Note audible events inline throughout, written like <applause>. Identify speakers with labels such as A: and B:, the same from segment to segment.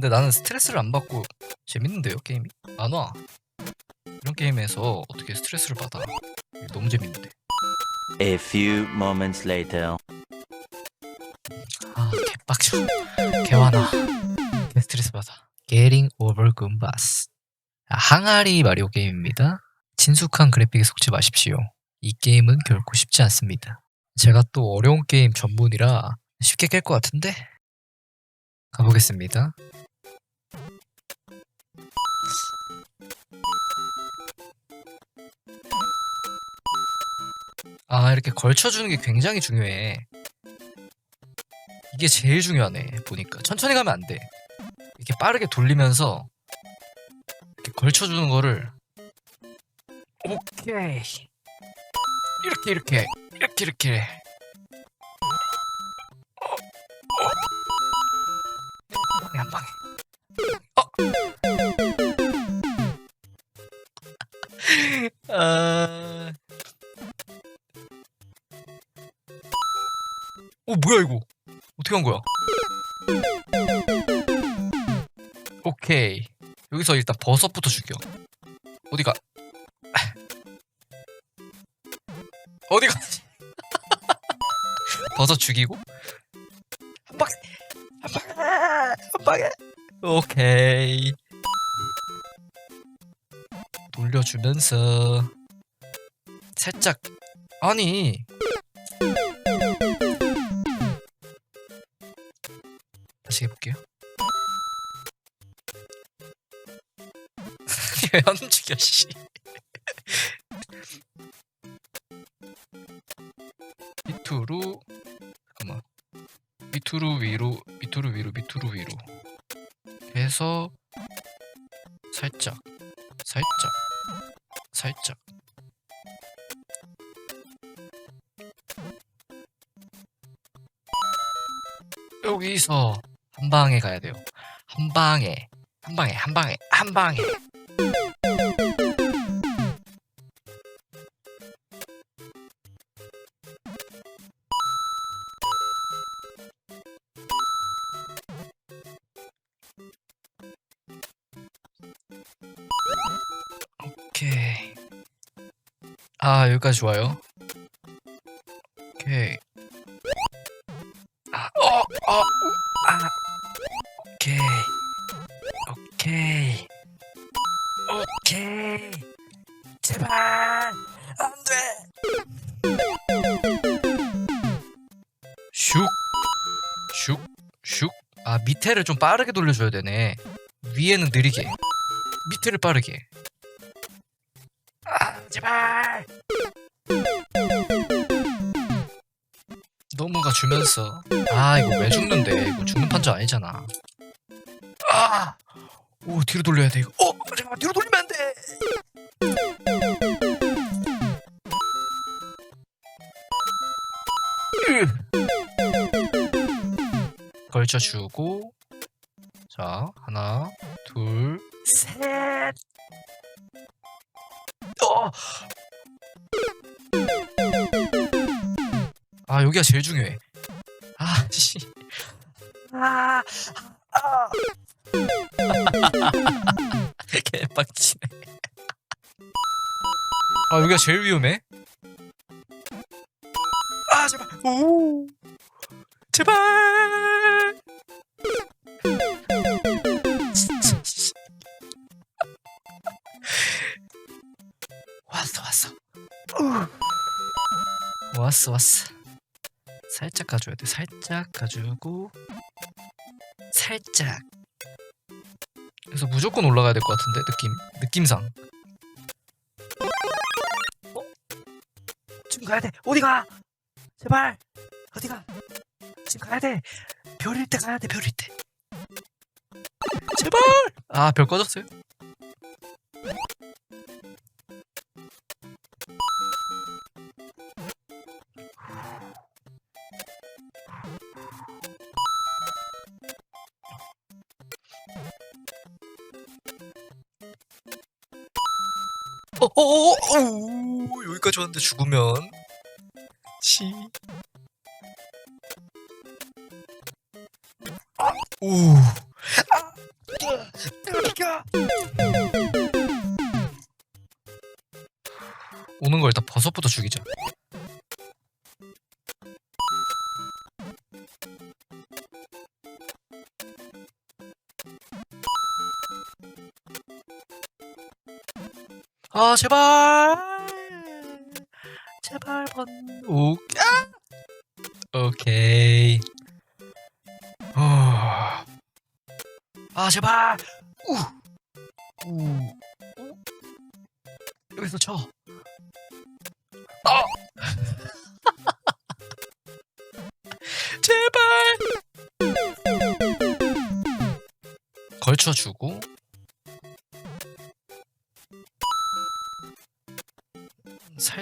A: 근데 나는 스트레스를 안 받고 재밌는데요 게임이 안 와. 이런 게임에서 어떻게 스트레스를 받아? 너무 재밌는데.
B: A few moments later.
A: 아 개빡쳐. 개화나. 개 스트레스 받아. Getting over Goombas. 아, 항아리 마리오 게임입니다. 친숙한 그래픽에 속지 마십시오. 이 게임은 결코 쉽지 않습니다. 제가 또 어려운 게임 전문이라 쉽게 깰 것 같은데 가보겠습니다. 아 이렇게 걸쳐주는 게 굉장히 중요해. 이게 제일 중요하네 보니까 천천히 가면 안 돼. 이렇게 빠르게 돌리면서 이렇게 걸쳐주는 거를 오케이 이렇게 이렇게 이렇게 이렇게 뭐야 이거? 어떻게 한 거야? 오케이. 여기서 일단 버섯부터 죽여 어디가? <laughs> 어디가? <laughs> 버섯 죽이고? 한 방에 한 방에 한 방에 오케이. 돌려주면서 살짝 아니 다시 해볼게요. <laughs> 왜 안 움직여 씨. 밑으로 잠깐만. 밑으로 위로 밑으로 위로 밑으로 위로. 해서 살짝 살짝 살짝. 여기서 한 방에 가야 돼요 한 방에 한 방에 한 방에 한 방에 오케이. 아, 여기까지 좋아요. 오케이. 밑에를 좀 빠르게 돌려줘야 되네. 위에는 느리게. 밑에를 빠르게. 아, 제발. 넘어가 주면서. 아, 이거 왜 죽는데? 이거 죽는 판자 아니잖아. 아, 오 뒤로 돌려야 돼 이거. 어, 잠깐만 뒤로 돌리면 안 돼. 으. 걸쳐주고. 자, 하나, 둘, 셋. 어. 아 여기가 제일 중요해. 아 씨. 아. 아. <laughs> 개빡치네. 아 여기가 제일 위험해. 왔어 왔어. 우. 왔어 왔어. 살짝 가줘야 돼. 살짝 가주고 살짝. 그래서 무조건 올라가야 될 것 같은데 느낌 느낌상. 어? 지금 가야 돼. 어디 가? 제발 어디 가? 지금 가야 돼. 별일 때 가야 돼. 별일 때. 제발. 아 별 꺼졌어요. 어, 어, 어, 어, 여기까지 왔는데 죽으면 치. 오. 아. 오는 걸 일단 버섯부터 죽이자. 제발 제발 번오 아! 오케이 어. 아 제발 우 우. 우. 여기서 쳐 아! <laughs> 제발 걸쳐주고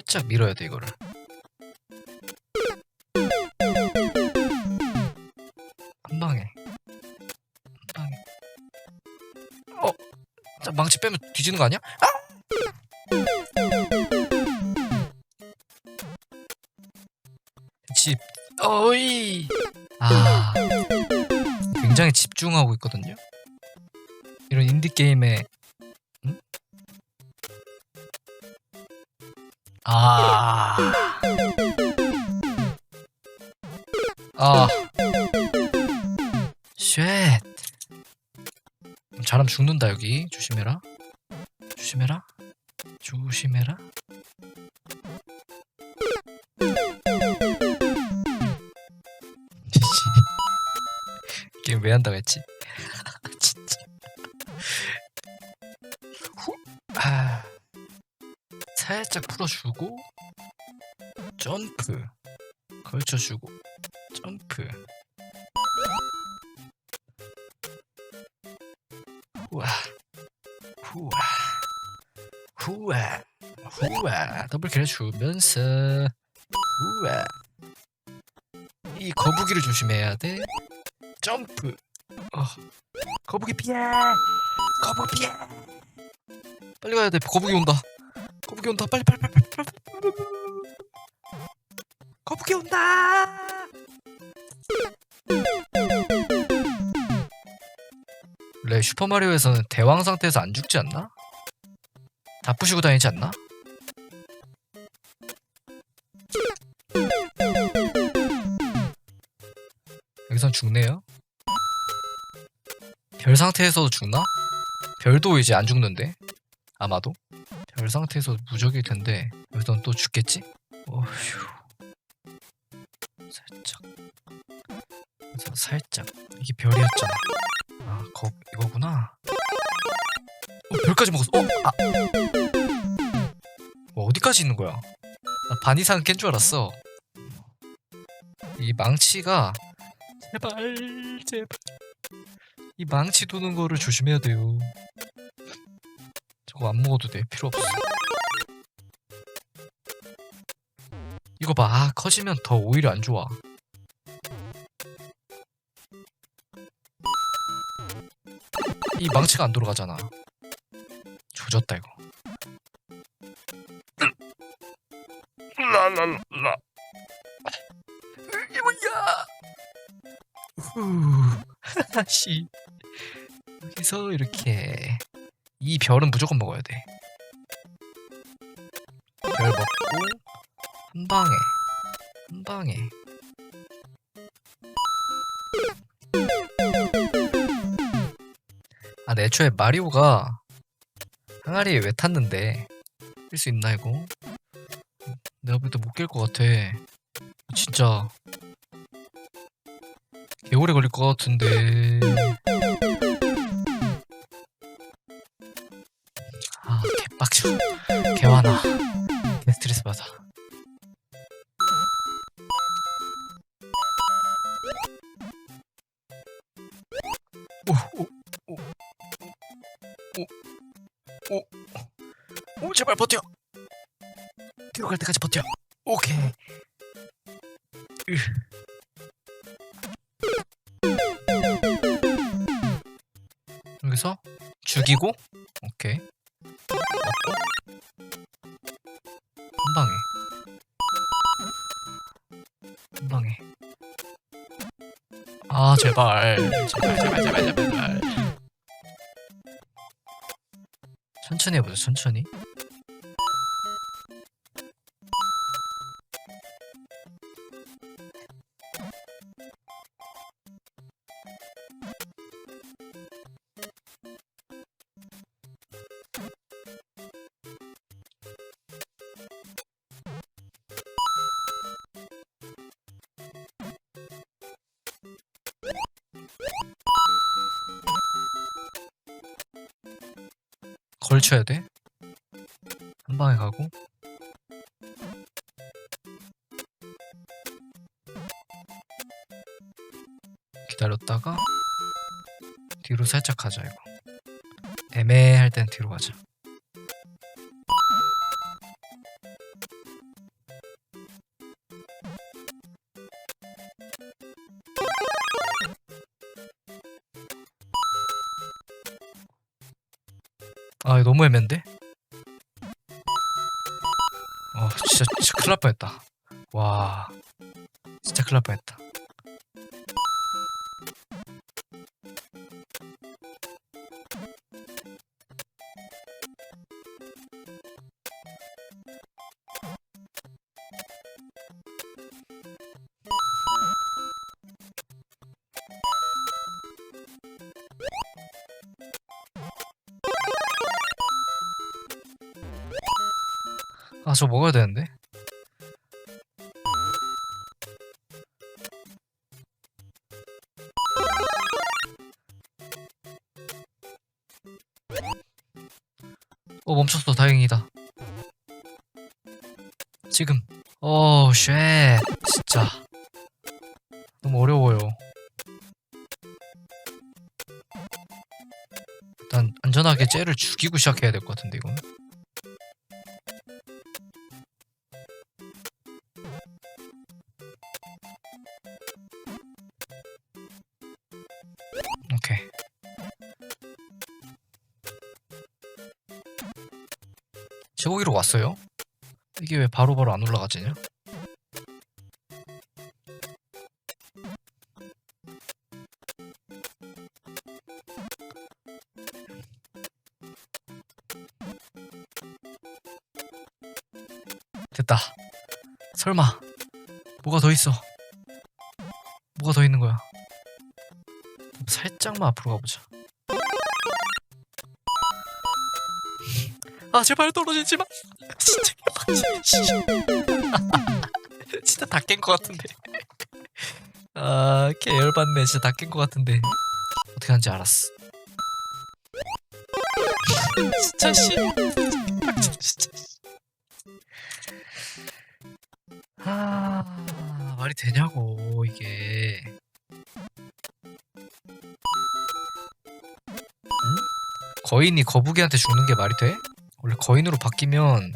A: 살짝 밀어야 돼 이거를 한 방에 한 방에 어? 자, 망치 빼면 뒤지는 거 아니야? 아! 집 어이 아 굉장히 집중하고 있거든요 이런 인디 게임에 아. 아. 쉣. 잘하면 죽는다 여기. 조심해라. 조심해라. 조심해라. <laughs> 게임 왜 한다고 했지? 살짝 풀어주고 점프. 걸쳐주고 점프. 후아. 후아. 후아. 후아. 더블 킬 해주면서. 후아. 이 거북이를 조심해야 돼. 점프. 어. 거북이 피해. 거북이 피해. 빨리 가야 돼. 거북이 온다 거북이 온다 빨리 빨리 빨리 빨리. 거북이 온다 원래 슈퍼마리오에서는 대왕 상태에서 안 죽지 않나? 다 부시고 다니지 않나? 여기선 죽네요 별 상태에서도 죽나? 별도 이제 안 죽는데 아마도 별 상태에서 무적일 텐데 여기선 또 죽겠지? 어휴. 살짝. 그래서 살짝. 이게 별이었잖아. 아 거, 이거구나. 어, 별까지 먹었어. 어? 아. 뭐, 어디까지 있는 거야? 나 반 이상 깬 줄 알았어. 이 망치가 제발 제발. 이 망치 도는 거를 조심해야 돼요 저거 안 먹어도 돼 필요 없어. 이거 봐. 아, 커지면 더 오히려 안 좋아. 이 망치가 안 돌아가잖아. 조졌다 이거. 라라라. 이게 뭐야! 후. <laughs> 하씨. 여기서 이렇게 이 별은 무조건 먹어야 돼. 별 먹고 한 방에 한 방에 아, 내 애초에 마리오가 항아리에 왜 탔는데 낄 수 있나 이거? 내가 볼 때못낄것 같아. 진짜 개오래 걸릴 것 같은데. 개화나. 개 스트레스 받아. 오, 오, 제발 버텨. 뒤로 갈 때까지 버텨. 오케이. 으. 여기서 죽이고 오케이 맞고 한 방에. 한 방에. 아 제발. 제발 제발 제발 제발. 천천히 해보자 천천히 걸쳐야 돼. 한 방에 가고. 기다렸다가 뒤로 살짝 가자 이거. 애매할 땐 뒤로 가자. 너무 애매한데? 어 진짜 진짜 큰일 날 뻔했다 와 진짜 큰일 날 뻔했다 아 저 먹어야 되는데? 어 멈췄어. 다행이다. 지금. 어 쉣. 진짜. 너무 어려워요. 일단 안전하게 쟤를 죽이고 시작해야 될 것 같은데 이거는 제고기로 왔어요? 이게 왜 바로바로 안 올라가지냐? 됐다. 설마 뭐가 더 있어? 뭐가 더 있는 거야? 살짝만 앞으로 가보자. 아 제발 떨어지지 마. 진짜 개빡치네. <laughs> 진짜 다 깬 것 같은데. 아 개 열받네. 진짜 다 깬 것 같은데. 어떻게 하는지 알았어. 진짜 씨. 진짜. 씨. 아 말이 되냐고 이게. 거인이 거북이한테 죽는 게 말이 돼? 원래 거인으로 바뀌면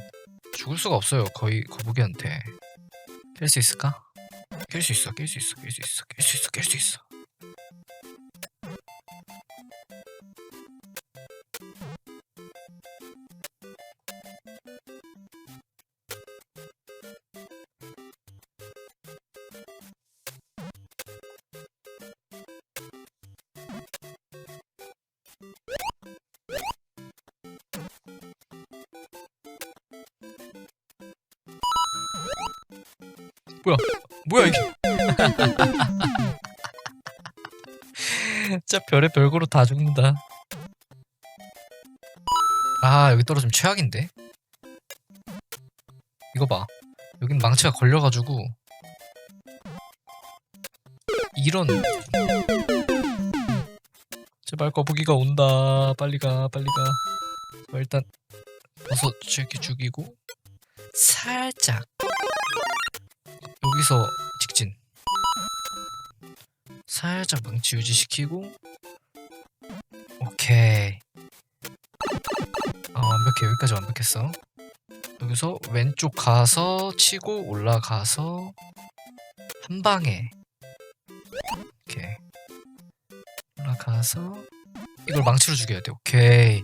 A: 죽을 수가 없어요. 거의 거북이한테. 깰 수 있을까? 깰 수 있어. 깰 수 있어. 깰 수 있어. 깰 수 있어. 깰 수 있어. 뭐야 이게? 진짜 별의 별거로 다 죽는다. 아 여기 떨어지면 최악인데. 이거 봐. 여긴 망치가 걸려가지고 이런 제발 거북이가 온다. 빨리 가, 빨리 가. 자, 일단 버섯 이렇게 죽이고 살짝 여기서 직진. 살짝 망치 유지시키고 오케이. 아 완벽해 여기까지 완벽했어. 여기서 왼쪽 가서 치고 올라가서 한 방에 이렇게 올라가서 이걸 망치로 죽여야 돼. 오케이.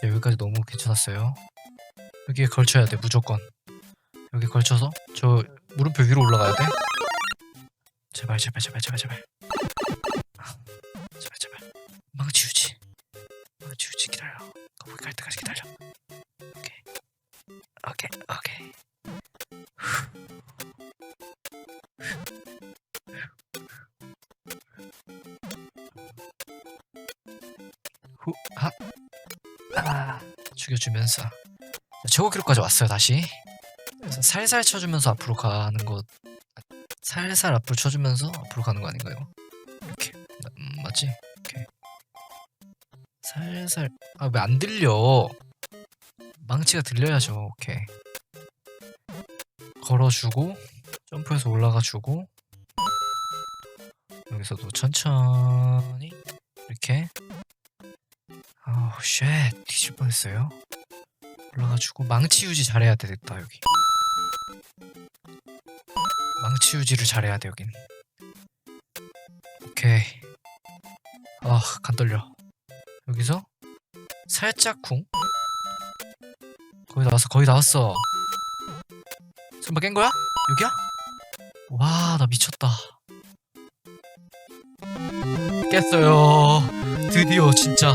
A: 네, 여기까지 너무 괜찮았어요. 여기에 걸쳐야 돼 무조건. 여기 걸쳐서 저 물음표 위로 올라가야 돼. 제발 제발 제발 제발 제발. 제발 제발. 망치 유지. 망치 유지 기다려. 거기 갈 때까지 기다려. 오케이. 오케이 오케이. 후, 하, 아, 죽여주면서 최고 기록까지 왔어요 다시. 살살 쳐주면서 앞으로 가는 거 살살 앞으로 쳐주면서 앞으로 가는 거 아닌가요? 이렇게 음, 맞지? 이렇게 살살 아 왜 안 들려? 망치가 들려야죠. 오케이. 걸어주고 점프해서 올라가주고 여기서도 천천히 이렇게 아우 쉣 뒤질 뻔했어요. 올라가주고 망치 유지 잘해야 되겠다 여기. 망치 유지를 잘해야 돼 여긴. 오케이. 아, 간 떨려. 여기서 살짝 쿵. 거의 나왔어, 거의 나왔어. 설마 깬 거야? 여기야? 와, 나 미쳤다. 깼어요. 드디어 진짜